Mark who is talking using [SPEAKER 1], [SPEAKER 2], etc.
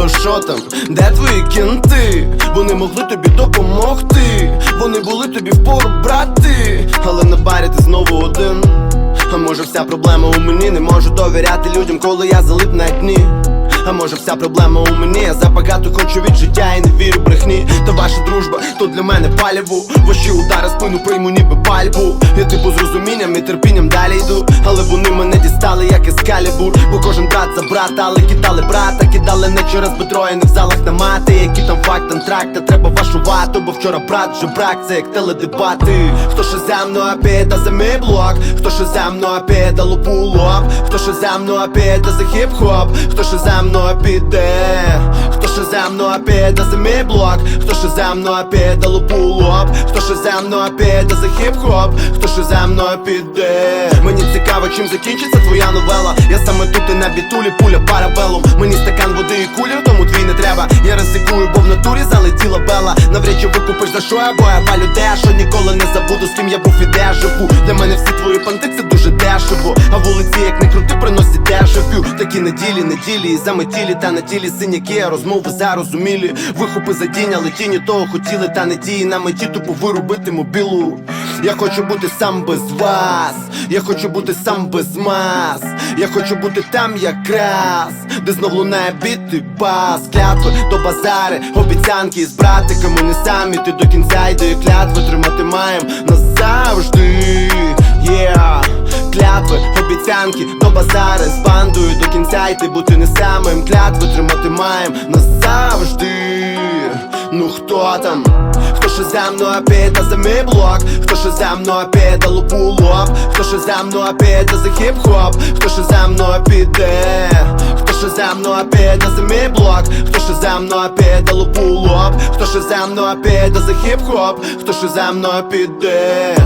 [SPEAKER 1] то що там? Де твої кінти? Вони могли тобі допомогти. Вони були тобі впору брати, але на барі ти знову один. А може вся проблема у мені, не можу довіряти людям, коли я залип на дні. А може вся проблема у мені, я забагато хочу від життя і не ваша дружба, то для мене паліву. Ваші удари спину прийму, ніби пальбу. Я типу з розумінням і терпінням далі йду. Але вони мене дістали, як ескалібур. Бо кожен брат за брата, але кидали брата, кидали не через бедро і не в залах на мати. Які там факт, антракта, треба вашу вату, бо вчора брат вже брак, це як теледебати. Хто ще за мною піде за мій блок, хто ще за мною піде лупу лоб, хто ще за мною піде за хіп-хоп, хто ще за мною піде, за мною піде за мій блок, хто ще за мною піде лоб, хто ще за мною піде за хіп-хоп, хто ще за мною піде. Мені цікаво, чим закінчиться твоя новела. Я саме тут і на бітулі, пуля парабелом. Мені стакан води і кулі, тому твій не треба. Я ризикую, бо в натурі залетіла бела. Навряд чи викупиш за що я бо я палю те, що ніколи не забуду, з ким я був і де живу. Для мене всі твої понти це дуже дешево. А як не крути, приносять дешевю. Такі неділі, неділі, і заметілі, та на тілі синяки, розмови зарозумілі. Вихопи за тінь, тіні того хотіли, та не дії на меті, тупо вирубити мобілу. Я хочу бути сам без вас, я хочу бути сам без мас. Я хочу бути там якраз, де знов лунає біти бас, клятви до базари, обіцянки з братиками не самі. Ти до кінця йде клятви тримати маєм назавжди. Yeah Клятви, обіцянки до базари з бандою до кінця йти бути не самим клятви тримати маєм назавжди. Ну хто там? Хто ще за мною піде за мій блок? Хто ще за мною піде лупу лоб? Хто ще за мною піде за хіп-хоп? Хто ще за мною піде? Хто ще за мною піде за мій блок? Хто ще за мною піде лупу лоб? Хто ще за мною піде за хіп-хоп? Хто ще за мною піде?